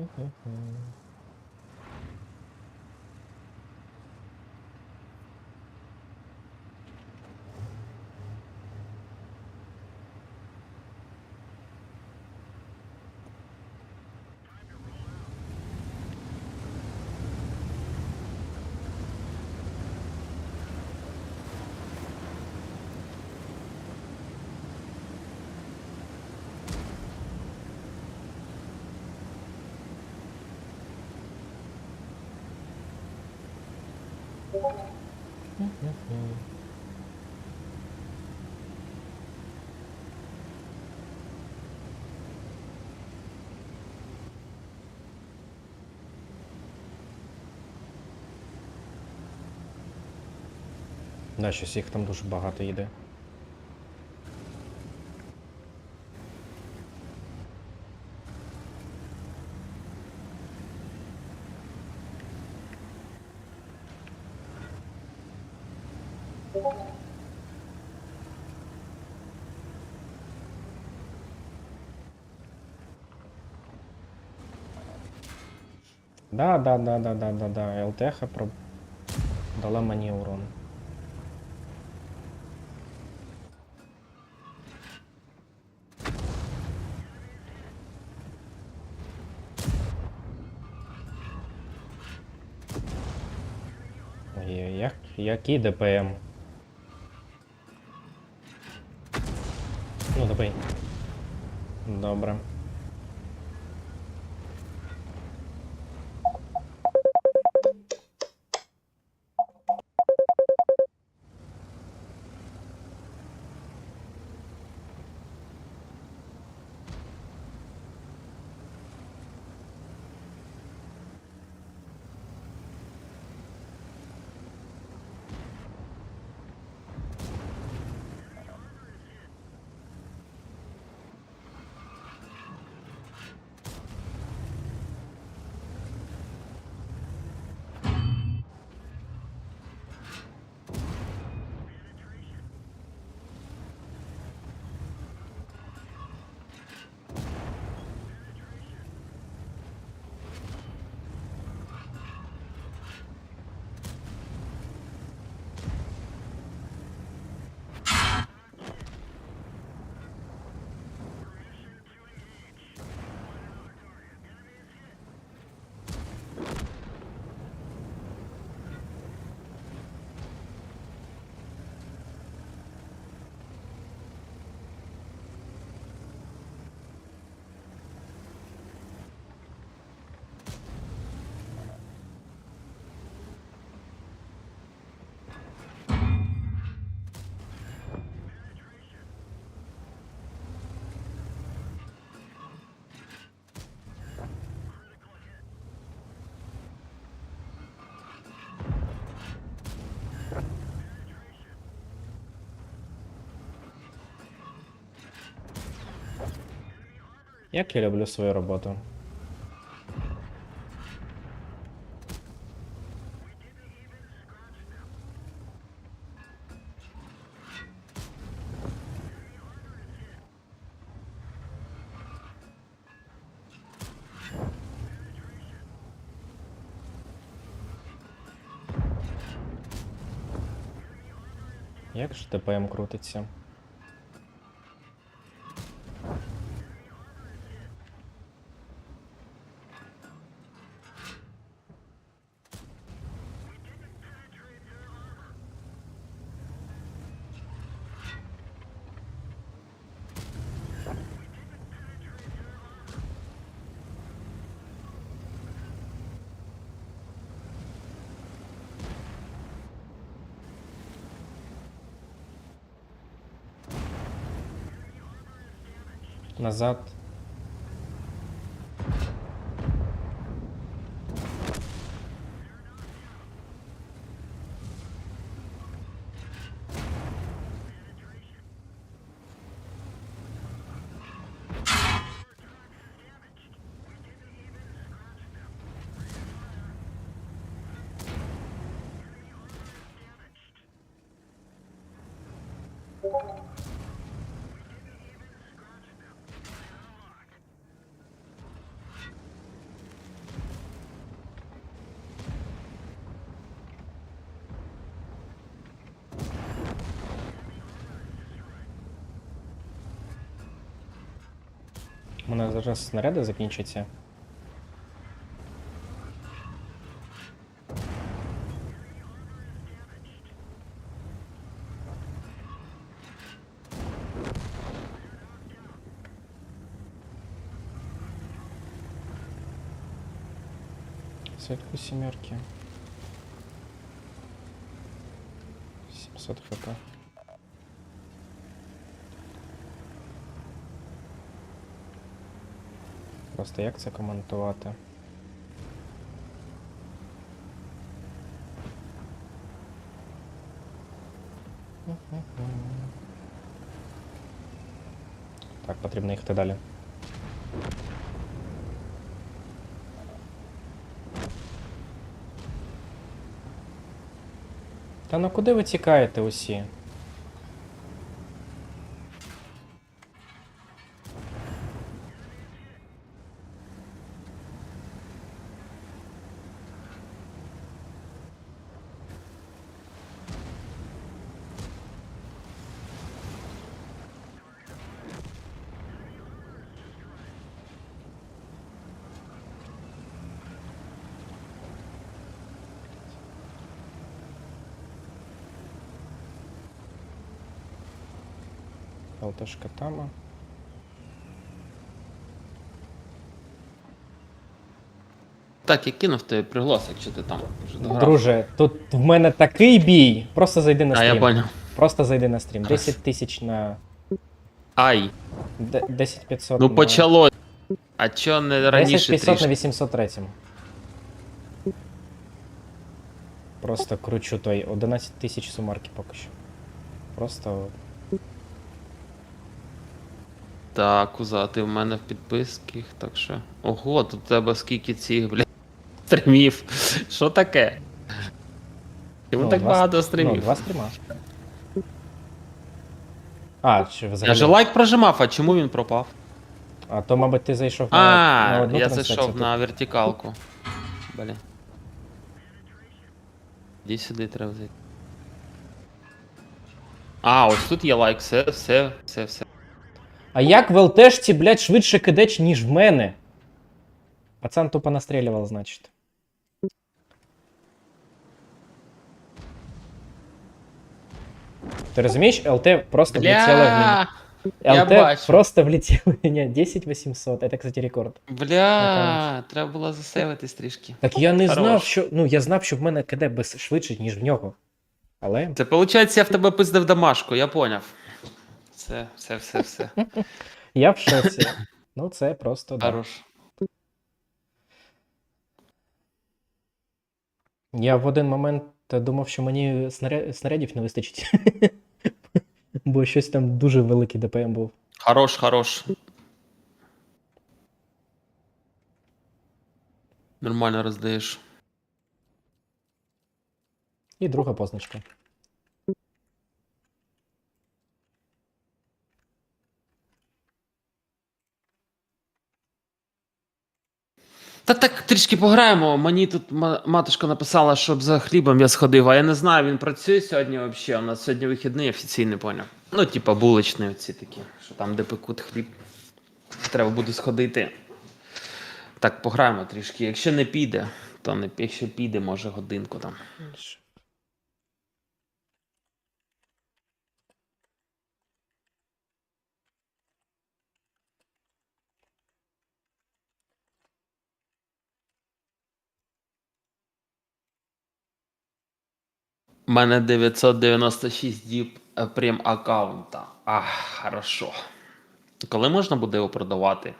Mm-hmm. Да, їх там дуже багато їде. Да, да, да, да, да, да, да. ЛТХ про... дала мені урон. Як, який ДПМ? Ну, давай. Добре. Як я люблю свою роботу. Як ж ТПМ крутиться? назад. Мене зараз снаряди закінчаться. Сетку сімерки. 700 хп. Просто як це коментувати? Так, потрібно їхати далі. Та ну куди ви тікаєте усі? ЛТшка тама. Так, я кинув тобі приглас, якщо ти там вже дограв. Друже, тут в мене такий бій. Просто зайди на А стрім. я понял. Просто зайди на стрім. 10 тисяч на. Ай, де- 10 500 ну на... почалось. А чо не 10 раніше 500 на трішки? 803. Просто кручу той 11 тисяч сумарки поки що. Просто Так, Куза, ти в мене в підписках, так що. Ого, тут у тебе скільки цих, блядь, стримів. Що таке? Чому Ну, так два багато ну, стримів? два стріма. А, чи Я же лайк прожимав, а чому він пропав? А то, мабуть, ти зайшов на, на А, одну я зайшов тут- на вертикалку. Блін. Іди сюди треба зайти. А, ось тут є лайк, все, все, все, все. А як в ЛТшці, блядь, швидше кидеч, ніж в мене? Пацан тупо настрілював, значить. Ти розумієш, ЛТ просто влетіло в мене. Бля, я ЛТ бачу. просто влетіло в мене 10 800. Это, кстати, рекорд. бля, треба було засейвитись трішки. Так я не знав, Хорош. що. Ну, я знав, що в мене КД без швидше, ніж в нього. Але. Це виходить, я в тебе пиздив домашку, я поняв. Все, все, все, все. Я в шоці. Ну, це просто. Да. Хорош. Я в один момент думав, що мені снаря- снарядів не вистачить. Бо щось там дуже великий ДПМ був. Хорош, хорош. Нормально роздаєш. І друга позначка. Та так трішки пограємо. Мені тут матушка написала, щоб за хлібом я сходив, а я не знаю, він працює сьогодні взагалі. У нас сьогодні вихідний офіційний поняв. Ну, типа булочні оці такі, що там, де пекуть хліб. Треба буде сходити. Так, пограємо трішки. Якщо не піде, то не якщо піде, може годинку там. У мене 996 діб е, прем аккаунта. Ах, хорошо. Коли можна буде його продавати?